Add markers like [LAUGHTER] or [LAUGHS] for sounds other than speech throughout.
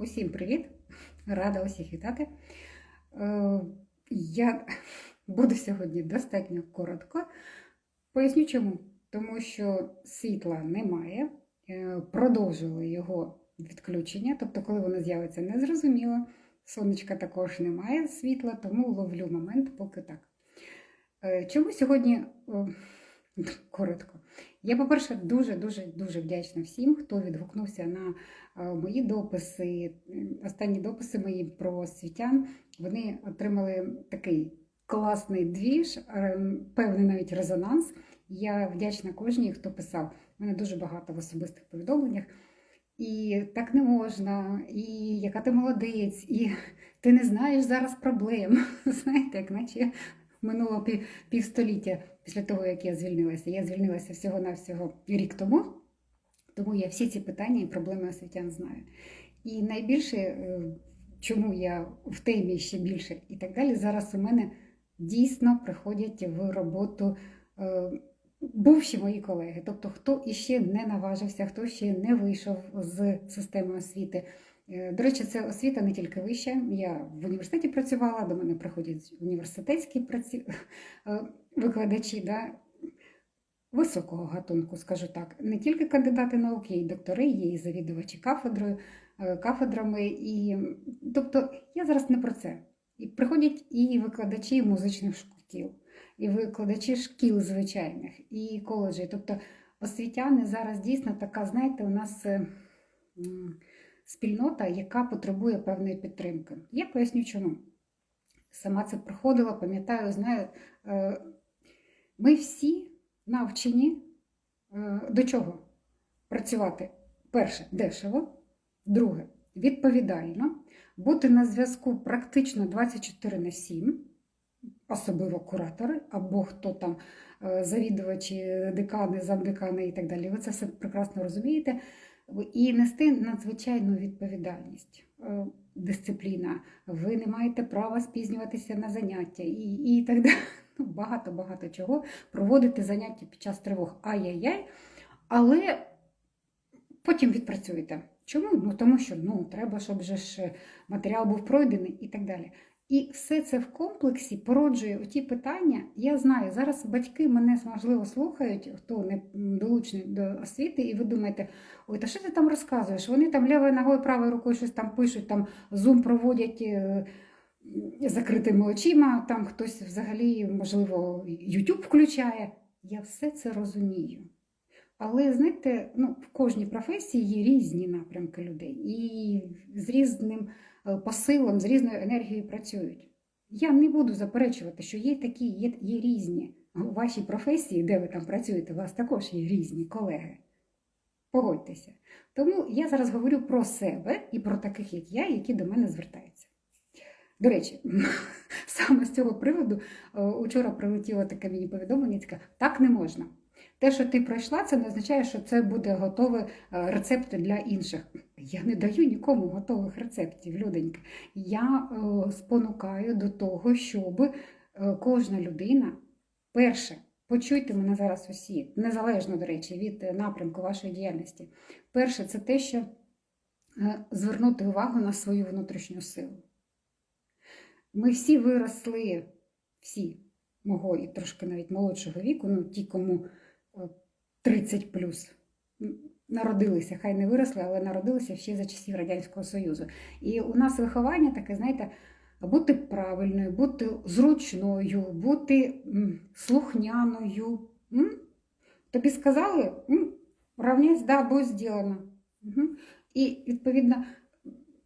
Усім привіт! Рада усіх вітати. Е, Я буду сьогодні достатньо коротко. Поясню чому. Тому що світла немає, Е, продовжили його відключення, тобто, коли воно з'явиться, не зрозуміло. Сонечка також немає світла, тому ловлю момент поки так. Е, Чому сьогодні коротко? Я, по-перше, дуже-дуже дуже вдячна всім, хто відгукнувся на е, мої дописи. Останні дописи мої про світян. Вони отримали такий класний двіж, е, певний навіть резонанс. Я вдячна кожній, хто писав. У мене дуже багато в особистих повідомленнях. І так не можна, і яка ти молодець, і ти не знаєш зараз проблем. [LAUGHS] Знаєте, як наче минуло пів, півстоліття після того, як я звільнилася. Я звільнилася всього-навсього рік тому, тому я всі ці питання і проблеми освітян знаю. І найбільше, е, чому я в темі ще більше і так далі, зараз у мене дійсно приходять в роботу. е, Бувші мої колеги, тобто хто іще не наважився, хто ще не вийшов з системи освіти. Е, До речі, це освіта не тільки вища. Я в університеті працювала, до мене приходять університетські праці... е, викладачі да? високого гатунку, скажу так. Не тільки кандидати наук, є і доктори, є і завідувачі кафедрою, е, кафедрами. І... Тобто я зараз не про це. І приходять і викладачі музичних шкіл і викладачі шкіл звичайних, і коледжі. Тобто освітяни зараз дійсно така, знаєте, у нас спільнота, яка потребує певної підтримки. Я поясню чому. Сама це проходила, пам'ятаю, знаю. е, Ми всі навчені е, до чого? Працювати перше дешево, друге відповідально, бути на зв'язку практично 24 на 7 особливо куратори, або хто там е, завідувачі, декани, замдекани і так далі. Ви це все прекрасно розумієте. І нести надзвичайну відповідальність, Е, дисципліна. Ви не маєте права спізнюватися на заняття і, і так далі. [LAUGHS] Ну, Багато-багато чого. Проводити заняття під час тривог. Ай-яй-яй. Але потім відпрацюєте. Чому? Ну тому що ну, треба, щоб же ж матеріал був пройдений і так далі. І все це в комплексі породжує ті питання. Я знаю, зараз батьки мене можливо слухають, хто не долучений до освіти, і ви думаєте, ой, та що ти там розказуєш? Вони там лівою ногою, правою рукою щось там пишуть, там зум проводять е, закритими очима, там хтось взагалі, можливо, YouTube включає. Я все це розумію. Але знаєте, ну, в кожній професії є різні напрямки людей, і з різним посилом, з різною енергією працюють. Я не буду заперечувати, що є такі, є, є різні. У вашій професії, де ви там працюєте, у вас також є різні колеги. Погодьтеся. Тому я зараз говорю про себе і про таких, як я, які до мене звертаються. До речі, [LAUGHS] саме з цього приводу е, учора прилетіло таке мені повідомлення, таке, так не можна. Те, що ти пройшла, це не означає, що це буде готовий е, рецепт для інших. Я не даю нікому готових рецептів, люденька. Я е, спонукаю до того, щоб е, кожна людина, перше, почуйте мене зараз усі, незалежно, до речі, від е, напрямку вашої діяльності. Перше, це те, що е, звернути увагу на свою внутрішню силу. Ми всі виросли, всі мого і трошки навіть молодшого віку, ну ті, кому е, 30 плюс. Народилися, хай не виросли, але народилися ще за часів Радянського Союзу. І у нас виховання таке, знаєте, бути правильною, бути зручною, бути слухняною. М? Тобі сказали, равняйсь, да, будь зроблено. І, відповідно,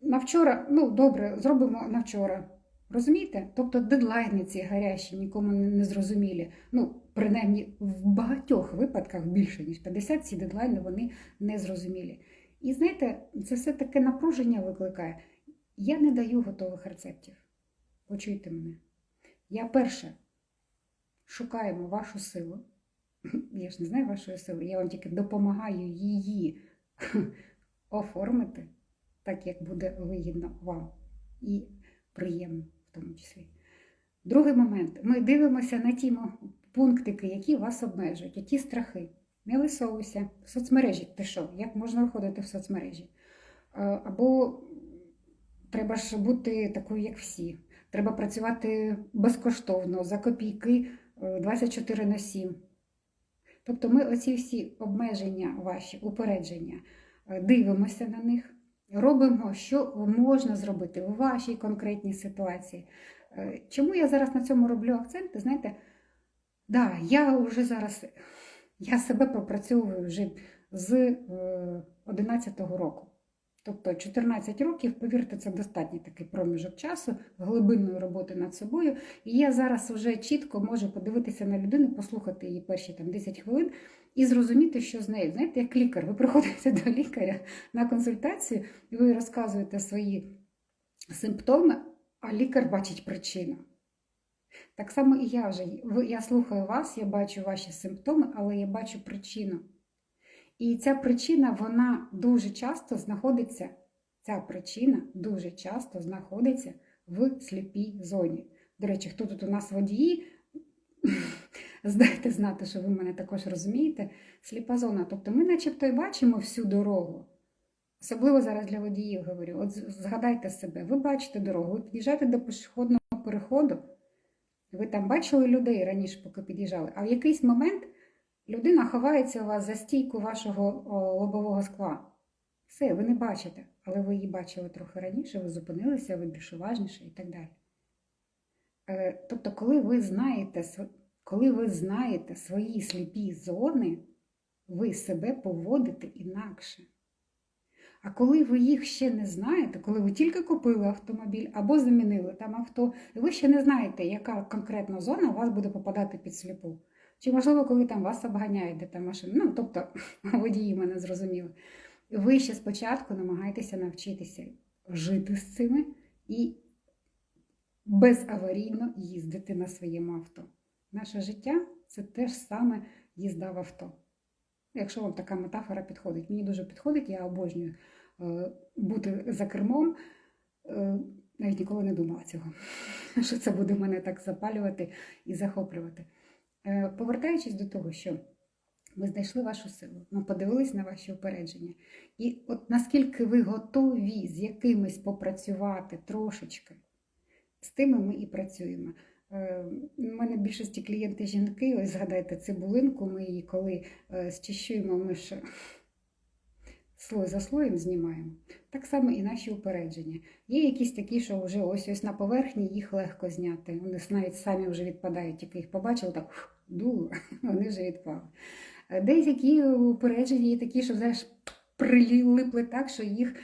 на вчора, ну добре, зробимо на вчора. Розумієте? Тобто дедлайни ці гарячі, нікому не зрозумілі. Ну, принаймні, в багатьох випадках, більше ніж 50, ці дедлайни вони не зрозумілі. І знаєте, це все таке напруження викликає. Я не даю готових рецептів. Почуйте мене. Я перше шукаємо вашу силу. [LAUGHS] Я ж не знаю вашої сили, я вам тільки допомагаю її [LAUGHS] оформити так, як буде вигідно вам і приємно в тому числі. Другий момент. Ми дивимося на ті пунктики, які вас обмежують, ті страхи. Не висовуйся в соцмережі. Ти що? Як можна виходити в соцмережі? Е, Або Треба ж бути такою, як всі. Треба працювати безкоштовно, за копійки е, 24 на 7. Тобто ми оці всі обмеження ваші, упередження, е, дивимося на них, робимо, що можна зробити у вашій конкретній ситуації. Е, Чому я зараз на цьому роблю акцент? Знаєте, да, я вже зараз я себе пропрацьовую вже з е, 11-го року. Тобто 14 років, повірте, це достатній такий проміжок часу, глибинної роботи над собою. І я зараз вже чітко можу подивитися на людину, послухати її перші там 10 хвилин і зрозуміти, що з нею. Знаєте, як лікар, ви приходите до лікаря на консультацію, і ви розказуєте свої симптоми, а лікар бачить причину. Так само і я вже. Я слухаю вас, я бачу ваші симптоми, але я бачу причину. І ця причина, вона дуже часто знаходиться, ця причина дуже часто знаходиться в сліпій зоні. До речі, хто тут у нас водії, здайте знати, що ви мене також розумієте. Сліпа зона. Тобто ми начебто і бачимо всю дорогу. Особливо зараз для водіїв говорю. От згадайте себе, ви бачите дорогу, ви під'їжджаєте до пішохідного переходу, ви там бачили людей раніше, поки під'їжджали, а в якийсь момент людина ховається у вас за стійку вашого лобового скла. Все, ви не бачите, але ви її бачили трохи раніше, ви зупинилися, ви більш уважніше і так далі. Е, Тобто, коли ви знаєте, коли ви знаєте свої сліпі зони, ви себе поводите інакше. А коли ви їх ще не знаєте, коли ви тільки купили автомобіль або замінили там авто, і ви ще не знаєте, яка конкретна зона у вас буде попадати під сліпу. Чи, можливо, коли там вас обганяють, де там машина, ну, тобто [LAUGHS] водії мене зрозуміли. Ви ще спочатку намагаєтеся навчитися жити з цими і безаварійно їздити на своєму авто. Наше життя це теж саме їзда в авто. Якщо вам така метафора підходить, мені дуже підходить, я обожнюю е, бути за кермом. Е, навіть ніколи не думала цього, [LAUGHS] що це буде мене так запалювати і захоплювати. Е, повертаючись до того, що ми знайшли вашу силу, ми подивились на ваші упередження. І от наскільки ви готові з якимись попрацювати трошечки, з тими ми і працюємо. Е, У мене в більшості клієнти жінки, ось згадайте цибулинку, ми її коли е, зчищуємо, ми ж слой за слоєм знімаємо. Так само і наші упередження. Є якісь такі, що вже ось ось на поверхні їх легко зняти. Вони навіть самі вже відпадають, тільки їх побачили, так дуло, [LAUGHS] вони вже відпали. Е, Деякі упередження є такі, що знаєш, прилипли так, що їх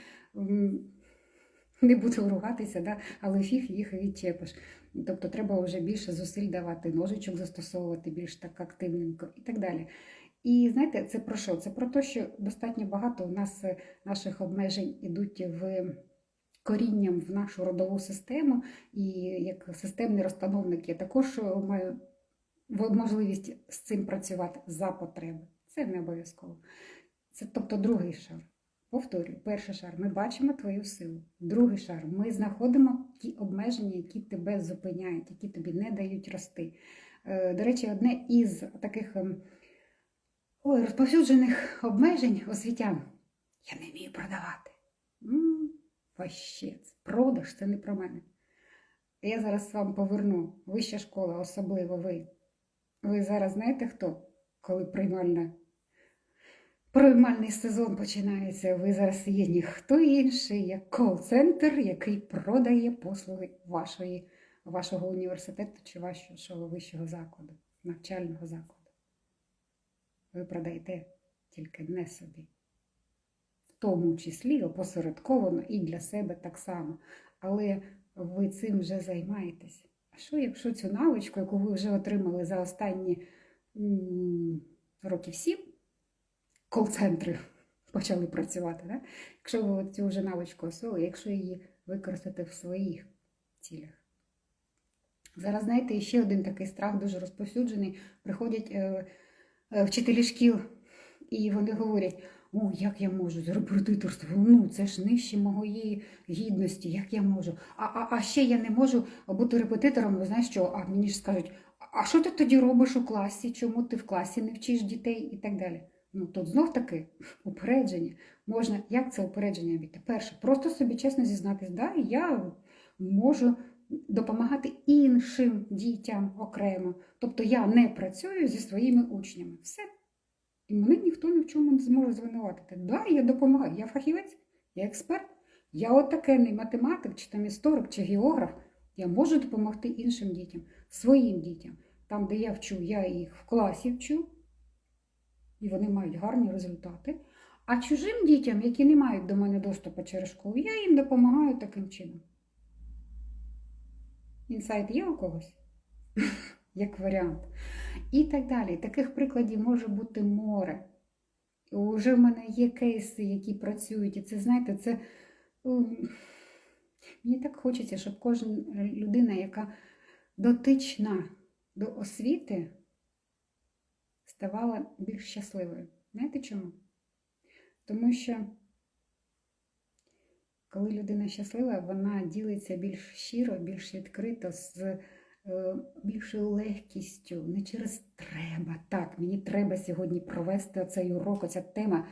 не буду ругатися, да? але фіг їх відчепиш. Тобто треба вже більше зусиль давати, ножичок застосовувати більш так активненько і так далі. І знаєте, це про що? Це про те, що достатньо багато у нас е, наших обмежень ідуть в корінням в нашу родову систему, і як системний розстановник я також маю можливість з цим працювати за потреби. Це не обов'язково. Це тобто другий шар. Повторюю, перший шар ми бачимо твою силу. Другий шар ми знаходимо ті обмеження, які тебе зупиняють, які тобі не дають рости. Е, До речі, одне із таких ем, ой, розповсюджених обмежень освітян я не вмію продавати. М, Ваще, це продаж це не про мене. Я зараз вам поверну. Вища школа, особливо ви. Ви зараз знаєте хто, коли приймальна приймальний сезон починається. Ви зараз є ніхто інший, як кол-центр, який продає послуги вашої, вашого університету чи вашого вищого закладу, навчального закладу. Ви продаєте тільки не собі. В тому числі опосередковано і для себе так само. Але ви цим вже займаєтесь. А що, якщо цю навичку, яку ви вже отримали за останні років сім, кол-центри [LAUGHS] почали працювати, да? якщо ви цю вже навичку освоїли, якщо її використати в своїх цілях. Зараз, знаєте, ще один такий страх дуже розповсюджений. Приходять е, е, вчителі шкіл, і вони говорять: о, як я можу з репетиторство, ну це ж нижче моєї гідності, як я можу. А, а, а ще я не можу бути репетитором, ви знаєш що? А мені ж скажуть, а що ти тоді робиш у класі? Чому ти в класі не вчиш дітей і так далі? Ну, тут знов таки упередження. Можна, як це упередження обійти? Перше, просто собі чесно зізнатись, да, я можу допомагати іншим дітям окремо. Тобто я не працюю зі своїми учнями. Все. І мене ніхто ні в чому не зможе звинуватити. Да, я допомагаю, я фахівець, я експерт, я отакенний математик, чи там історик, чи географ. Я можу допомогти іншим дітям, своїм дітям. Там, де я вчу, я їх в класі вчу, і вони мають гарні результати. А чужим дітям, які не мають до мене доступу через школу, я їм допомагаю таким чином. Інсайт є у когось? [LAUGHS] Як варіант. І так далі. Таких прикладів може бути море. Уже в мене є кейси, які працюють, і це, знаєте, це. ем, Мені так хочеться, щоб кожна людина, яка дотична до освіти, ставала більш щасливою. Знаєте чому? Тому що коли людина щаслива, вона ділиться більш щиро, більш відкрито, з е, більшою легкістю, не через треба. Так, мені треба сьогодні провести цей урок, оця тема.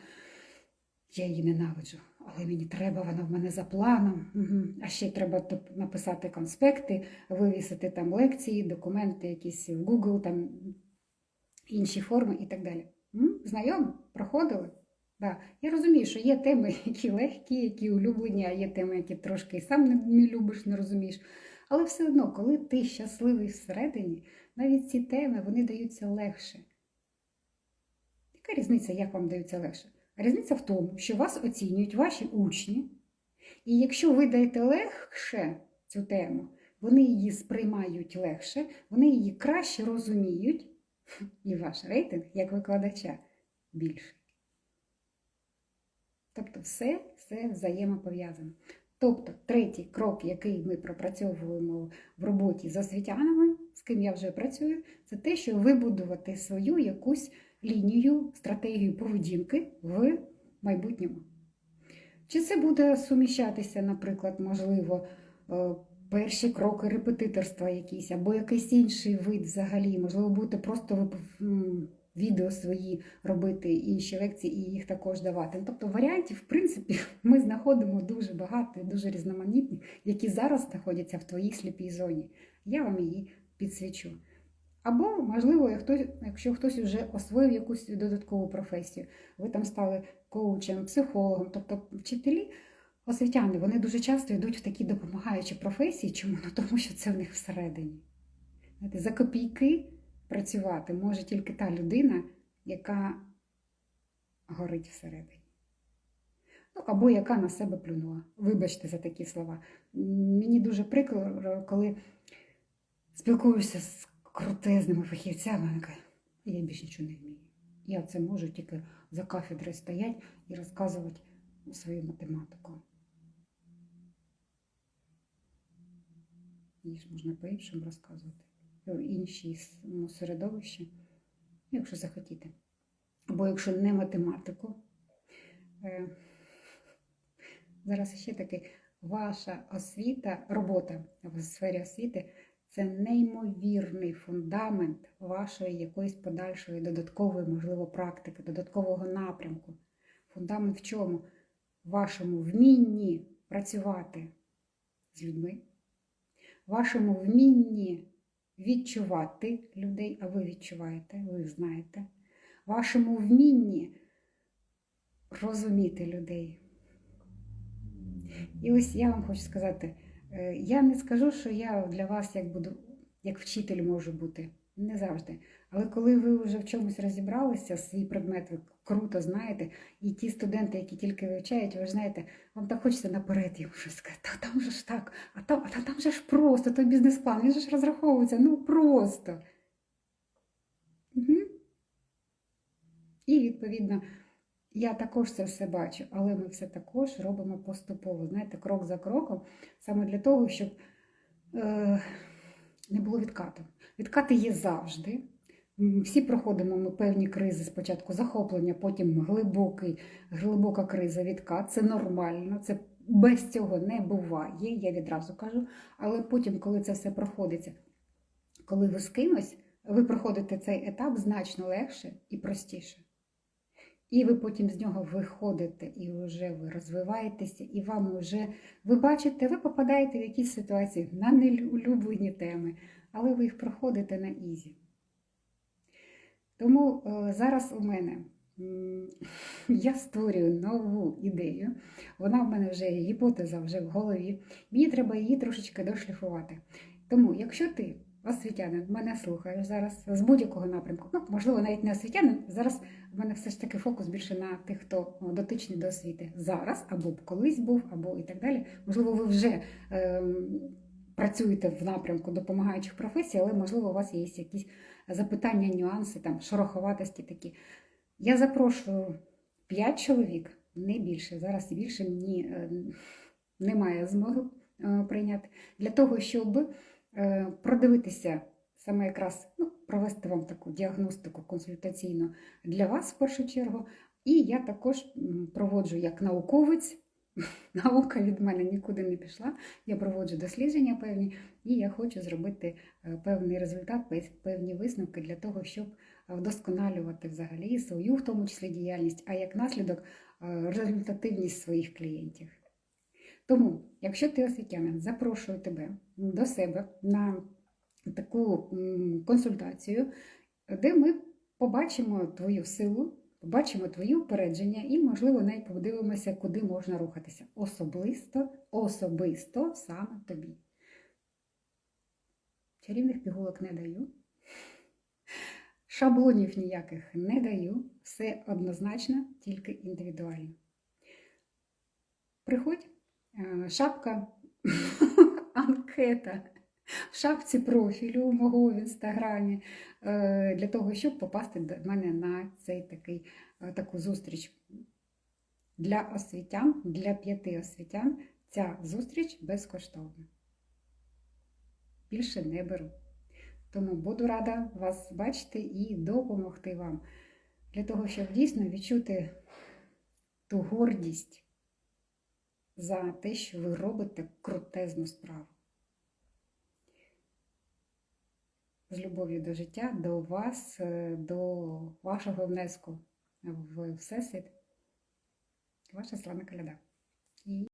Я її ненавиджу, але мені треба, вона в мене за планом. Угу. А ще треба написати конспекти, вивісити там лекції, документи якісь в Google, там інші форми і так далі. М? Знайомі? Проходили? Да. Я розумію, що є теми, які легкі, які улюблені, а є теми, які трошки і сам не, любиш, не розумієш. Але все одно, коли ти щасливий всередині, навіть ці теми вони даються легше. Яка різниця, як вам даються легше? Різниця в тому, що вас оцінюють ваші учні, і якщо ви даєте легше цю тему, вони її сприймають легше, вони її краще розуміють, і ваш рейтинг як викладача більший. Тобто все, все взаємопов'язано. Тобто, третій крок, який ми пропрацьовуємо в роботі з освітянами, з ким я вже працюю, це те, що вибудувати свою якусь лінію, стратегію поведінки в майбутньому. Чи це буде суміщатися, наприклад, можливо, е, перші кроки репетиторства якісь, або якийсь інший вид взагалі, можливо, будете просто відео свої робити, інші лекції і їх також давати. Ну, Тобто варіантів, в принципі, [LAUGHS] ми знаходимо дуже багато дуже різноманітні, які зараз знаходяться в твоїй сліпій зоні. Я вам її підсвічу. Або, можливо, якщо хтось вже освоїв якусь додаткову професію, ви там стали коучем, психологом, тобто вчителі, освітяни, вони дуже часто йдуть в такі допомагаючі професії. Чому? Ну, тому що це в них всередині. Знаєте, за копійки працювати може тільки та людина, яка горить всередині. Ну, або яка на себе плюнула. Вибачте за такі слова. Мені дуже прикро, коли спілкуюся з крутезними фахівцями, вони кажуть, я більше нічого не вмію. Я це можу тільки за кафедрою стояти і розказувати свою математику. Ж можна по-іншому розказувати. В іншій ну, середовищі, якщо захотіти. Або якщо не математику. Е, Зараз ще таки ваша освіта, робота в сфері освіти це неймовірний фундамент вашої якоїсь подальшої додаткової, можливо, практики, додаткового напрямку. Фундамент в чому? В вашому вмінні працювати з людьми, вашому вмінні відчувати людей, а ви відчуваєте, ви знаєте, вашому вмінні розуміти людей. І ось я вам хочу сказати, е, я не скажу, що я для вас як буду, як вчитель можу бути. Не завжди. Але коли ви вже в чомусь розібралися, свій предмет круто знаєте, і ті студенти, які тільки вивчають, ви ж знаєте, вам так хочеться наперед їм щось сказати, та там же ж так, а там, а там же ж просто, той бізнес-план, він же ж розраховується, ну просто. Угу. І відповідно. Я також це все бачу, але ми все також робимо поступово, знаєте, крок за кроком, саме для того, щоб е, не було відкату. Відкати є завжди. Всі проходимо ми певні кризи, спочатку захоплення, потім глибокий, глибока криза, відкат. Це нормально, це без цього не буває, я відразу кажу. Але потім, коли це все проходиться, коли ви з кимось, ви проходите цей етап значно легше і простіше. І ви потім з нього виходите, і вже ви розвиваєтеся, і вам вже ви бачите, ви попадаєте в якісь ситуації на неулюблені теми, але ви їх проходите на ізі. Тому е, зараз у мене [LAUGHS] я створюю нову ідею. Вона в мене вже гіпотеза вже в голові. Мені треба її трошечки дошліфувати. Тому, якщо ти освітянин, мене слухаєш зараз з будь-якого напрямку, ну можливо, навіть не освітянин. Зараз в мене все ж таки фокус більше на тих, хто дотичний до освіти зараз, або колись був, або і так далі. Можливо, ви вже ем, працюєте в напрямку допомагаючих професій, але можливо у вас є якісь запитання, нюанси, там шороховатості такі. Я запрошую 5 чоловік, не більше. Зараз більше мені е, немає змоги е, прийняти для того, щоб е, продивитися саме якраз ну, провести вам таку діагностику консультаційну для вас в першу чергу. І я також проводжу як науковець. [LAUGHS] Наука від мене нікуди не пішла. Я проводжу дослідження певні, і я хочу зробити е, певний результат, певні висновки для того, щоб е, вдосконалювати взагалі свою, в тому числі діяльність, а як наслідок е, результативність своїх клієнтів. Тому, якщо ти освітянин, запрошую тебе до себе на таку консультацію, де ми побачимо твою силу, побачимо твої упередження і, можливо, навіть подивимося, куди можна рухатися. Особисто, особисто саме тобі. Чарівних пігулок не даю. Шаблонів ніяких не даю. Все однозначно, тільки індивідуально. Приходь, е, шапка, [LAUGHS] анкета [LAUGHS] в шапці профілю мого в інстаграмі е, для того, щоб попасти до мене на цей такий, е, таку зустріч. Для освітян, для п'яти освітян ця зустріч безкоштовна. Більше не беру. Тому буду рада вас бачити і допомогти вам для того, щоб дійсно відчути ту гордість за те, що ви робите крутезну справу. З любов'ю до життя, до вас, е, до вашого внеску в Всесвіт. Ваша Слана Каляда.